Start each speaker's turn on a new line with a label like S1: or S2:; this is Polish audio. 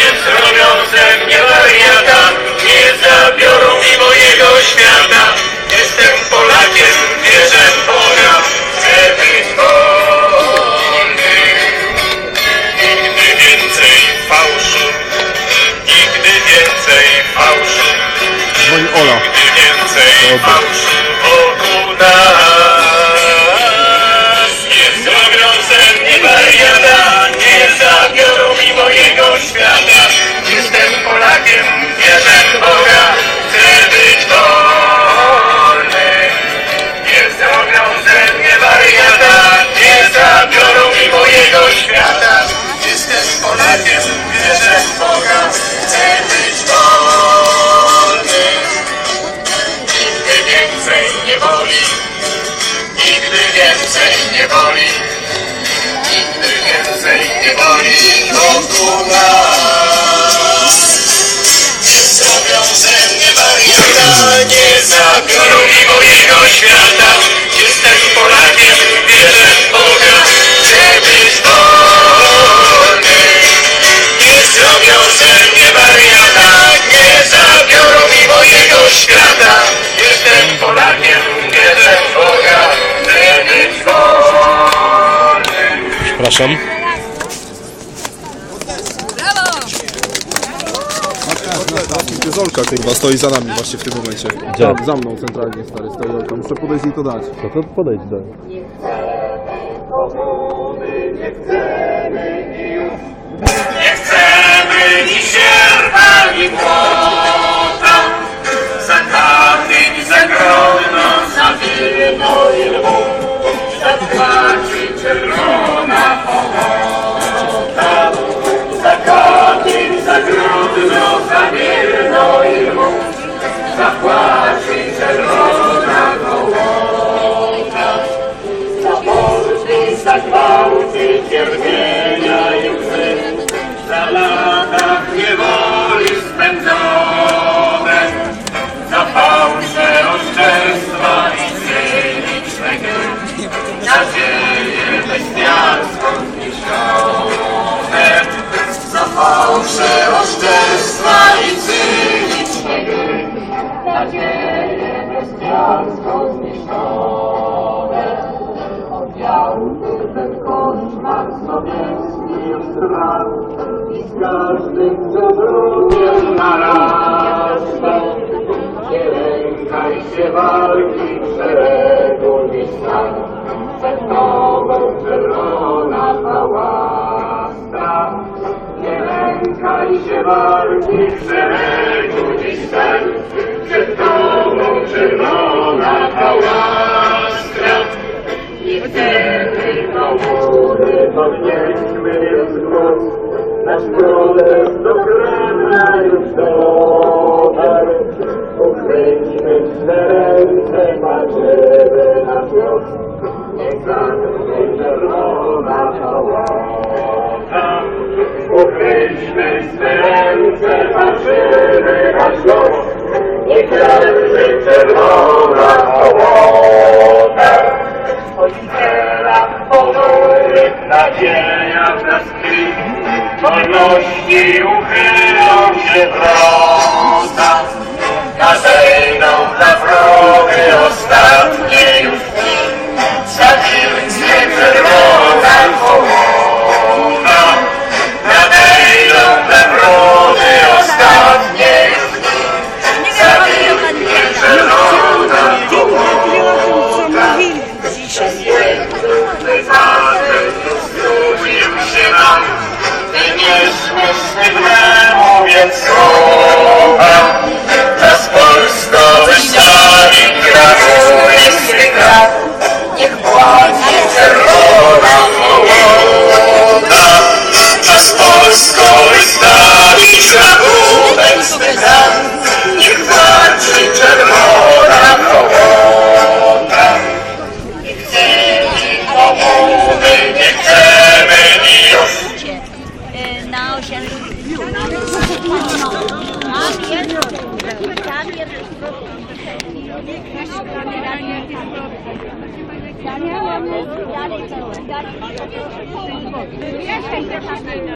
S1: Nie zrobią ze mnie wariata, nie zabiorą mi mojego świata. Polakiem, wierzę w Boga, chcę być wolny. Nie zrobią ze mnie wariata, nie zabiorą mi mojego świata. Jestem Polakiem, wierzę w Boga, chcę być wolny. Nigdy więcej nie boli, nigdy więcej nie boli, nigdy więcej nie boli wokół nas.
S2: Przepraszam.
S3: Zolka kurwa stoi za nami właśnie w tym momencie.
S2: Gdzie?
S3: Tam, za mną centralnie stary stoi Olka. Muszę podejść i to dać.
S2: No to podejdź do
S1: Nie chcemy ni sierpa, ni trwa i z każdym co drugiem narasta. Nie lękaj się walki szeregu i stan, przed tobą czerwona pałastra. Nie lękaj się walki szeregu i stan, przed tobą czerwona pałastra. I wtedy do góry podnieśmy więc głos, nasz protest do Kremla już dotarł. Uchwyćmy patrzymy wolności uchylą się wrota. Nadejdą na wrogy ostatnie już
S4: jest. Dalej, dalej, dalej.